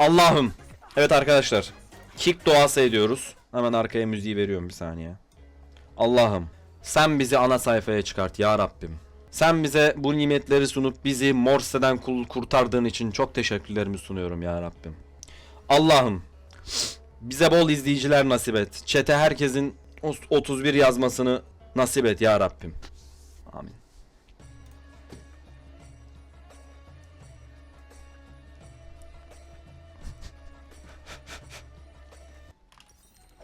Allah'ım. Evet arkadaşlar. Kick duası ediyoruz. Hemen arkaya müziği veriyorum bir saniye. Allah'ım. Sen bizi ana sayfaya çıkart ya Rabbim. Sen bize bu nimetleri sunup bizi Morse'den kurtardığın için çok teşekkürlerimi sunuyorum ya Rabbim. Allah'ım. Bize bol izleyiciler nasip et. Çete herkesin o- 31 yazmasını nasip et ya Rabbim. Amin.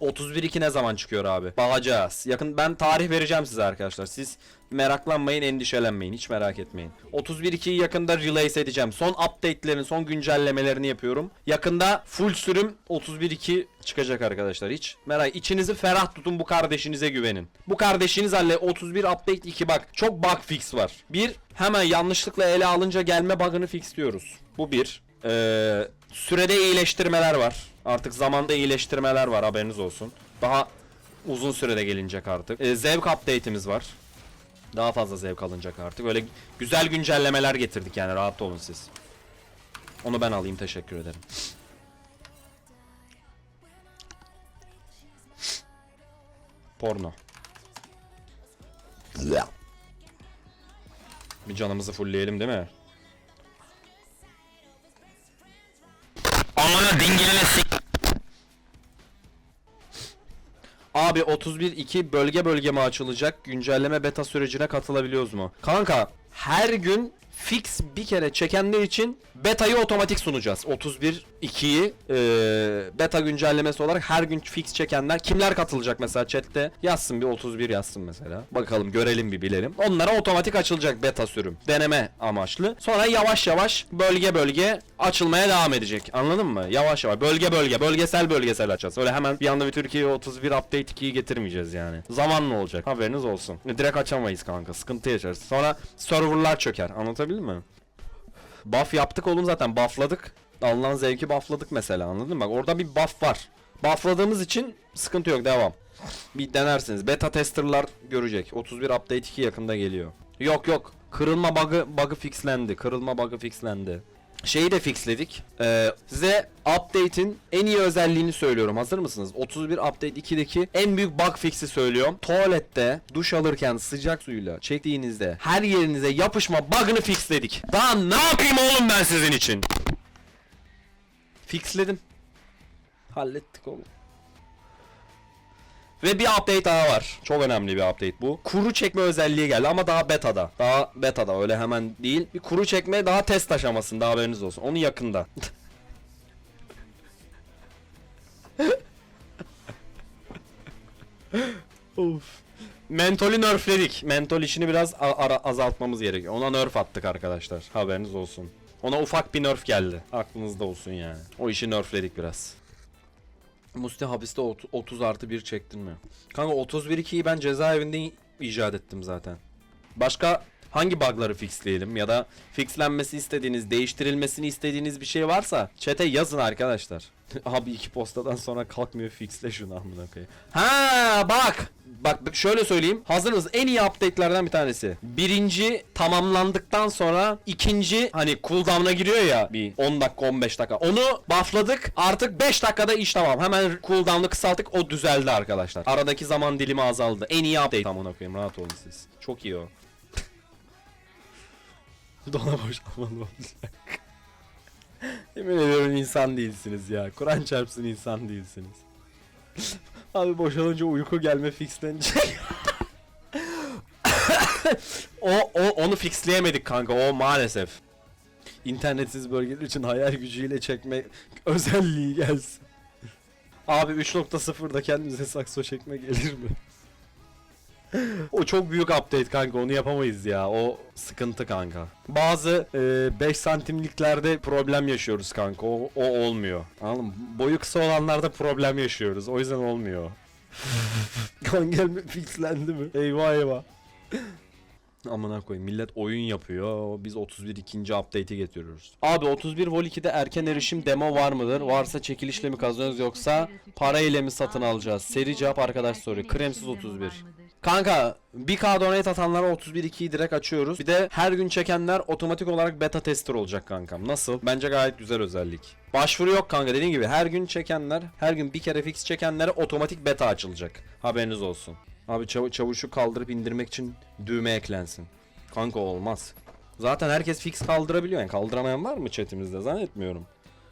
...31-2 ne zaman çıkıyor abi? Bakacağız. Yakın ben tarih vereceğim size arkadaşlar. Siz meraklanmayın, endişelenmeyin. Hiç merak etmeyin. 31-2'yi yakında release edeceğim. Son update'lerini, son güncellemelerini yapıyorum. Yakında full sürüm 31-2 çıkacak arkadaşlar. Hiç merak içinizi ferah tutun bu kardeşinize güvenin. Bu kardeşiniz halle 31 update 2 bak. Çok bug fix var. Bir hemen yanlışlıkla ele alınca gelme bug'ını fixliyoruz. Bu bir. Ee, sürede iyileştirmeler var. Artık zamanda iyileştirmeler var haberiniz olsun. Daha uzun sürede gelinecek artık. Ee, zevk update'imiz var. Daha fazla zevk alınacak artık. Öyle güzel güncellemeler getirdik yani rahat olun siz. Onu ben alayım teşekkür ederim. Porno. Bir canımızı fullleyelim değil mi? Amına dingilini. Abi 31.2 bölge bölge mi açılacak? Güncelleme beta sürecine katılabiliyoruz mu? Kanka her gün fix bir kere çekenler için beta'yı otomatik sunacağız. 31.2'yi eee beta güncellemesi olarak her gün fix çekenler kimler katılacak mesela chatte yazsın bir 31 yazsın mesela. Bakalım görelim bir bilelim. Onlara otomatik açılacak beta sürüm. Deneme amaçlı. Sonra yavaş yavaş bölge bölge açılmaya devam edecek. Anladın mı? Yavaş yavaş bölge bölge bölgesel bölgesel açacağız. Öyle hemen bir anda bir Türkiye'ye 31 update 2'yi getirmeyeceğiz yani. Zamanla olacak. Haberiniz olsun. Direkt açamayız kanka. Sıkıntı yaşarız. Sonra serverlar çöker. Anlatabildim mi? Buff yaptık oğlum zaten. Buffladık. Alınan zevki buffladık mesela. Anladın mı? Bak orada bir buff var. Buffladığımız için sıkıntı yok. Devam. Bir denersiniz. Beta testerlar görecek. 31 update 2 yakında geliyor. Yok yok. Kırılma bug'ı bug'ı fixlendi. Kırılma bug'ı fixlendi. Şeyi de fixledik. Ee, size update'in en iyi özelliğini söylüyorum. Hazır mısınız? 31 update 2'deki en büyük bug fix'i söylüyorum. Tuvalette duş alırken sıcak suyla çektiğinizde her yerinize yapışma bug'ını fixledik. Daha ne yapayım oğlum ben sizin için? Fixledim. Hallettik oğlum. Ve bir update daha var. Çok önemli bir update bu. Kuru çekme özelliği geldi ama daha beta'da. Daha beta'da öyle hemen değil. Bir kuru çekme daha test aşamasında haberiniz olsun. Onu yakında. of. Mentolü nerfledik. Mentol işini biraz azaltmamız gerekiyor. Ona nerf attık arkadaşlar. Haberiniz olsun. Ona ufak bir nerf geldi. Aklınızda olsun yani. O işi nerfledik biraz. Musti hapiste ot- 30 artı 1 çektin mi? Kanka 31 2'yi ben cezaevinde icat ettim zaten. Başka hangi bug'ları fixleyelim ya da fixlenmesi istediğiniz, değiştirilmesini istediğiniz bir şey varsa chat'e yazın arkadaşlar. Abi iki postadan sonra kalkmıyor fixle şunu amına koyayım. Ha bak. Bak şöyle söyleyeyim. Hazır mısınız? En iyi update'lerden bir tanesi. Birinci tamamlandıktan sonra ikinci hani cooldown'a giriyor ya bir 10 dakika 15 dakika. Onu buffladık. Artık 5 dakikada iş tamam. Hemen cooldown'u kısalttık. O düzeldi arkadaşlar. Aradaki zaman dilimi azaldı. En iyi update amına koyayım. Rahat olun siz. Çok iyi o. Dona boşalmalı olacak. Yemin ediyorum insan değilsiniz ya. Kur'an çarpsın insan değilsiniz. Abi boşalınca uyku gelme fixlenecek. o, o onu fixleyemedik kanka o maalesef. İnternetsiz bölgeler için hayal gücüyle çekme özelliği gelsin. Abi 3.0'da kendimize sakso çekme gelir mi? O çok büyük update kanka onu yapamayız ya. O sıkıntı kanka. Bazı 5 santimliklerde problem yaşıyoruz kanka. O, o olmuyor. Anladın mı? Boyu kısa olanlarda problem yaşıyoruz. O yüzden olmuyor. kan gelme fixlendi mi? Eyvah eyvah. Amına koyayım millet oyun yapıyor. Biz 31 ikinci update'i getiriyoruz. Abi 31 Vol 2'de erken erişim demo var mıdır? Varsa çekilişle mi kazanıyoruz yoksa para ile mi satın alacağız? Seri cevap arkadaş soruyor. Kremsiz 31. Kanka 1K donate atanlara 31.2'yi direkt açıyoruz. Bir de her gün çekenler otomatik olarak beta tester olacak kankam. Nasıl? Bence gayet güzel özellik. Başvuru yok kanka dediğim gibi her gün çekenler, her gün bir kere fix çekenlere otomatik beta açılacak. Haberiniz olsun. Abi çav- çavuşu kaldırıp indirmek için düğme eklensin. Kanka olmaz. Zaten herkes fix kaldırabiliyor yani. Kaldıramayan var mı chatimizde? Zannetmiyorum.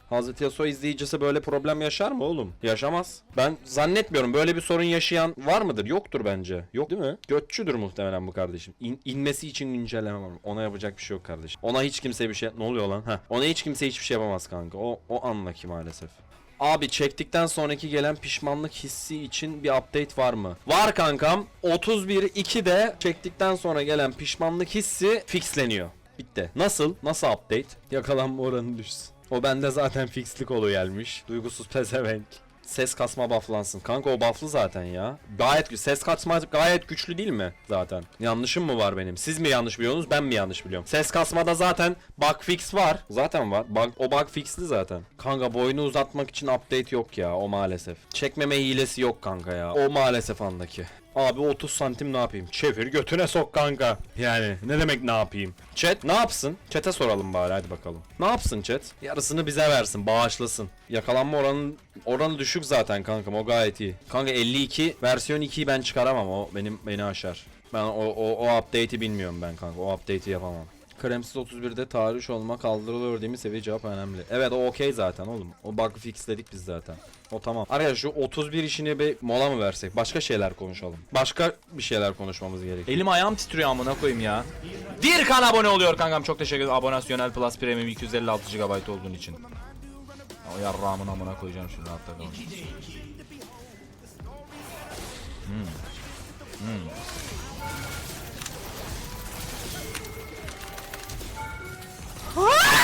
Hazreti Yasuo izleyicisi böyle problem yaşar mı oğlum? Yaşamaz. Ben zannetmiyorum. Böyle bir sorun yaşayan var mıdır? Yoktur bence. Yok değil mi? Götçüdür muhtemelen bu kardeşim. İn- inmesi için güncelleme var. Ona yapacak bir şey yok kardeşim. Ona hiç kimse bir şey... Ne oluyor lan? Heh. Ona hiç kimse hiçbir şey yapamaz kanka. O, o anla ki maalesef. Abi çektikten sonraki gelen pişmanlık hissi için bir update var mı? Var kankam. 31.2'de çektikten sonra gelen pişmanlık hissi fixleniyor. Bitti. Nasıl? Nasıl update? Yakalanma oranı düşsün. O bende zaten fixlik olu gelmiş. Duygusuz pezevenk. Ses kasma bufflansın. Kanka o bufflı zaten ya. Gayet gü- ses kasma gayet güçlü değil mi zaten? Yanlışım mı var benim? Siz mi yanlış biliyorsunuz? Ben mi yanlış biliyorum? Ses kasmada zaten bug fix var. Zaten var. Bug, o bug fixli zaten. Kanka boyunu uzatmak için update yok ya o maalesef. Çekmeme hilesi yok kanka ya. O maalesef andaki. Abi 30 santim ne yapayım? Çevir götüne sok kanka. Yani ne demek ne yapayım? Chat ne yapsın? Chat'e soralım bari hadi bakalım. Ne yapsın chat? Yarısını bize versin, bağışlasın. Yakalanma oranı oranı düşük zaten kankam o gayet iyi. Kanka 52 versiyon 2'yi ben çıkaramam o benim beni aşar. Ben o o, o update'i bilmiyorum ben kanka. O update'i yapamam. Kremsiz 31'de tarih olma kaldırılıyor değil mi? Seviye cevap önemli. Evet o okey zaten oğlum. O bug fixledik biz zaten. O tamam. Arkadaşlar şu 31 işini bir mola mı versek? Başka şeyler konuşalım. Başka bir şeyler konuşmamız gerekiyor. Elim ayağım titriyor amına koyayım ya. Dirkan abone oluyor kankam çok teşekkür ederim. Abonasyonel Plus Premium 256 GB olduğun için. O yarrağımın amına koyacağım şimdi hatta. Hmm. Hmm. Oh!